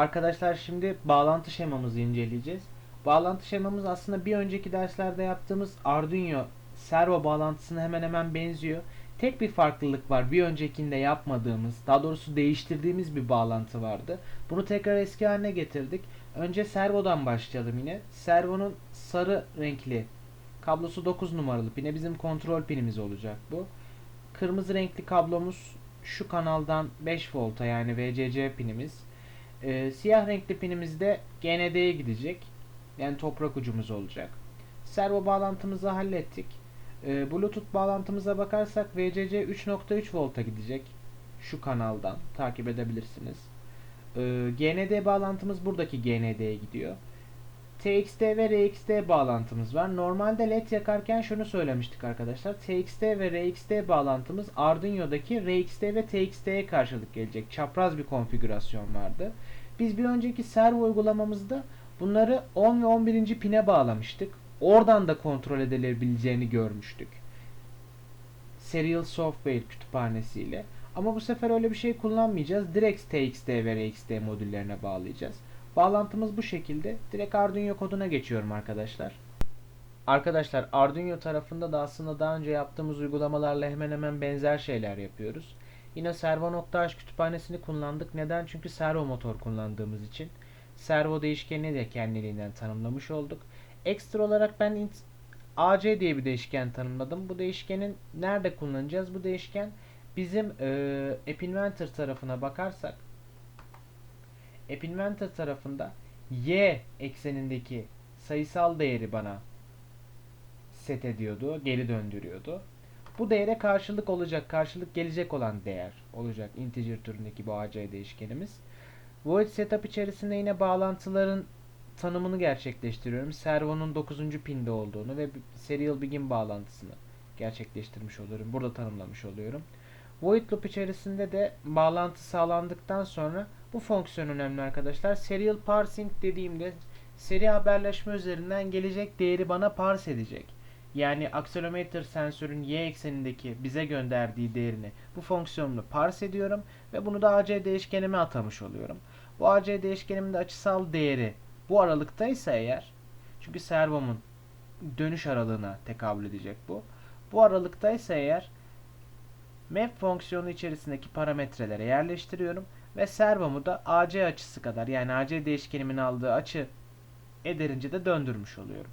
Arkadaşlar şimdi bağlantı şemamızı inceleyeceğiz. Bağlantı şemamız aslında bir önceki derslerde yaptığımız Arduino servo bağlantısına hemen hemen benziyor. Tek bir farklılık var. Bir öncekinde yapmadığımız, daha doğrusu değiştirdiğimiz bir bağlantı vardı. Bunu tekrar eski haline getirdik. Önce servodan başlayalım yine. Servonun sarı renkli kablosu 9 numaralı pine bizim kontrol pinimiz olacak bu. Kırmızı renkli kablomuz şu kanaldan 5 volta yani VCC pinimiz. Ee, siyah renkli pinimiz de GND'ye gidecek. Yani toprak ucumuz olacak. Servo bağlantımızı hallettik. Ee, Bluetooth bağlantımıza bakarsak VCC 3.3 volta gidecek. Şu kanaldan takip edebilirsiniz. Ee, GND bağlantımız buradaki GND'ye gidiyor. TXT ve RXT bağlantımız var. Normalde LED yakarken şunu söylemiştik arkadaşlar. TXT ve RXT bağlantımız Arduino'daki RXT ve TXT'ye karşılık gelecek. Çapraz bir konfigürasyon vardı. Biz bir önceki servo uygulamamızda bunları 10 ve 11. pine bağlamıştık. Oradan da kontrol edilebileceğini görmüştük. Serial Software kütüphanesiyle. Ama bu sefer öyle bir şey kullanmayacağız. Direkt TXT ve RXT modüllerine bağlayacağız. Bağlantımız bu şekilde. Direkt Arduino koduna geçiyorum arkadaşlar. Arkadaşlar Arduino tarafında da aslında daha önce yaptığımız uygulamalarla hemen hemen benzer şeyler yapıyoruz. Yine servo.h kütüphanesini kullandık. Neden? Çünkü servo motor kullandığımız için. Servo değişkenini de kendiliğinden tanımlamış olduk. Ekstra olarak ben AC diye bir değişken tanımladım. Bu değişkenin nerede kullanacağız? Bu değişken bizim e, App Inventor tarafına bakarsak App Inventor tarafında y eksenindeki sayısal değeri bana set ediyordu, geri döndürüyordu. Bu değere karşılık olacak, karşılık gelecek olan değer olacak integer türündeki bu AC değişkenimiz. Void setup içerisinde yine bağlantıların tanımını gerçekleştiriyorum. Servo'nun 9. pinde olduğunu ve serial begin bağlantısını gerçekleştirmiş oluyorum. Burada tanımlamış oluyorum. Void loop içerisinde de bağlantı sağlandıktan sonra bu fonksiyon önemli arkadaşlar. Serial parsing dediğimde seri haberleşme üzerinden gelecek değeri bana parse edecek. Yani accelerometer sensörün y eksenindeki bize gönderdiği değerini bu fonksiyonla parse ediyorum ve bunu da AC değişkenime atamış oluyorum. Bu AC değişkenimin de açısal değeri bu aralıktaysa eğer çünkü servomun dönüş aralığına tekabül edecek bu. Bu aralıktaysa eğer map fonksiyonu içerisindeki parametrelere yerleştiriyorum ve servomu da AC açısı kadar yani AC değişkenimin aldığı açı ederince de döndürmüş oluyorum.